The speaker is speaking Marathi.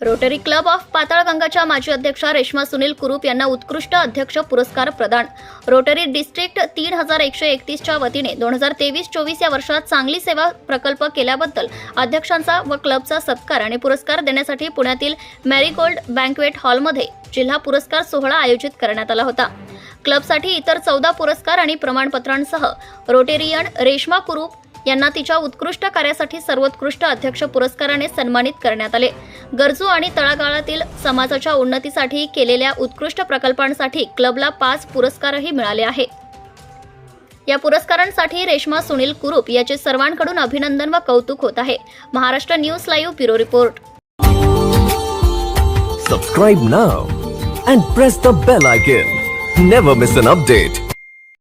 रोटरी क्लब ऑफ पाताळगंगाच्या माजी अध्यक्षा रेश्मा सुनील कुरुप यांना उत्कृष्ट अध्यक्ष पुरस्कार प्रदान. रोटरी डिस्ट्रिक्ट तीन हजार एकशे एकतीसच्या वतीने दोन हजार तेवीस चोवीस या वर्षात चांगली सेवा प्रकल्प केल्याबद्दल अध्यक्षांचा व क्लबचा सत्कार आणि पुरस्कार देण्यासाठी पुण्यातील मॅरीगोल्ड बँकवेट हॉलमध्ये जिल्हा पुरस्कार सोहळा आयोजित करण्यात आला होता. क्लबसाठी इतर चौदा पुरस्कार आणि प्रमाणपत्रांसह रोटेरियन रेश्मा कुरुप यांना तिच्या उत्कृष्ट कार्यासाठी सर्वोत्कृष्ट अध्यक्ष पुरस्काराने सन्मानित करण्यात आले. गरजू आणि तळागाळातील समाजाच्या उन्नतीसाठी केलेल्या उत्कृष्ट प्रकल्पांसाठी क्लबला पाच पुरस्कारही मिळाले आहे. या पुरस्कारांसाठी रेश्मा सुनील कुरूप याचे सर्वांकडून अभिनंदन व कौतुक होत आहे. Maharashtra news live bureau report. Subscribe now and press the bell icon never miss an update